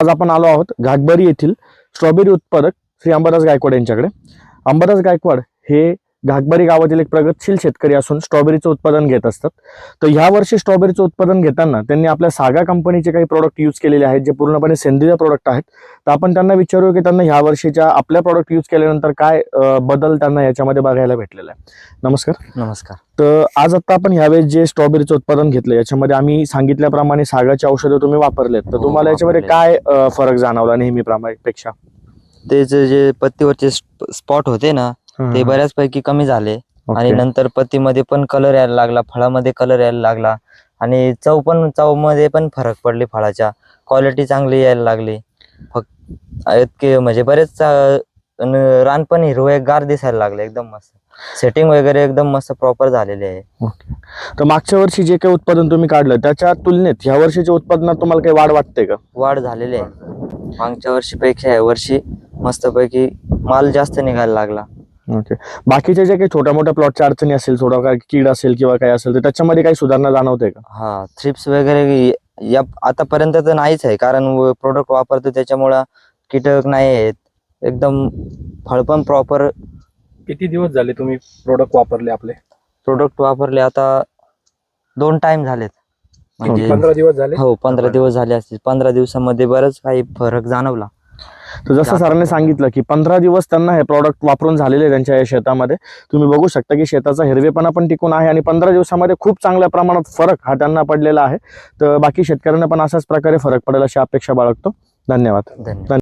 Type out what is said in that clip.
आज आपण आलो आहोत घाटबरी येथील स्ट्रॉबेरी उत्पादक श्री अंबरदास गायकवाड यांच्याकडे. अंबरदास गायकवाड हे घाटबरी गावातील एक प्रगतशील शेतकरी असून स्ट्रॉबेरीचं उत्पादन घेत असतात. तर ह्या वर्षी स्ट्रॉबेरीचं उत्पादन घेताना त्यांनी आपल्या सागा कंपनीचे काही प्रोडक्ट यूज केलेले आहेत जे पूर्णपणे सेंद्रिय प्रोडक्ट आहेत. तर आपण त्यांना विचारू की त्यांना ह्या वर्षीच्या आपल्या प्रोडक्ट यूज केल्यानंतर काय बदल त्यांना याच्यामध्ये बघायला भेटलेला आहे. नमस्कार. नमस्कार. तर आज आता आपण ह्यावेळेस जे स्ट्रॉबेरीचं उत्पादन घेतलं याच्यामध्ये आम्ही सांगितल्याप्रमाणे सागाची औषधं तुम्ही वापरलेत. तर हो, तुम्हाला याच्यामध्ये. काय फरक जाणवला नेहमीप्रमाणेपेक्षा ते जे जे पत्तीवरचे स्पॉट होते ना ते बऱ्याचपैकी कमी झाले. आणि नंतर पत्तीमध्ये पण कलर यायला लागला फळामध्ये कलर यायला लागला. आणि चव पण चवमध्ये पण फरक पडले फळाच्या. क्वालिटी चांगली यायला लागली. फक्त इतके म्हणजे बरेच रान पण हिरवं गार दिसायला लागले एकदम मस्त. सेटिंग वगैरे एकदम मस्त प्रॉपर झालेली आहे. ओके. तर मागच्या वर्षी जे काही उत्पादन तुम्ही काढलं त्याच्या तुलनेत ह्या वर्षीच्या उत्पादनात तुम्हाला काही वाढ वाटते का? वाढ झालेली आहे. मागच्या वर्षीपेक्षा या वर्षी मस्तपैकी माल जास्त निघायला लागला. ओके बाकीच्या जे काही छोट्या मोठ्या प्लॉटच्या अडचणी असेल थोडा काय कीड असेल किंवा काय असेल तर त्याच्यामध्ये काही सुधारणा जाणवते का? हा थ्रिप्स वगैरे या आतापर्यंत तर नाहीच आहे कारण प्रोडक्ट वापरतो त्याच्यामुळं कीटक नाही आहेत. एकदम फळ पण प्रॉपर किती दिवस झाले तुम्ही प्रोडक्ट वापरले आपले? प्रोडक्ट वापरले आता दोन टाइम झालेत. म्हणजे पंधरा दिवस झाले? हो पंधरा दिवस झाले असतील. पंधरा दिवसामध्ये बरंच काही फरक जाणवला. तर जसं सरांनी सांगितलं की पंधरा दिवस त्यांना हे प्रॉडक्ट वापरून झालेले आहे त्यांच्या या शेतामध्ये तुम्ही बघू शकता की शेताचा हिरवेपणा पण टिकून आहे आणि पंधरा दिवसामध्ये खूप चांगल्या प्रमाणात फरक हा त्यांना पडलेला आहे. तर बाकी शेतकऱ्यांना पण अशाच प्रकारे फरक पडेल अशी अपेक्षा बाळगतो. धन्यवाद. धन्यवाद.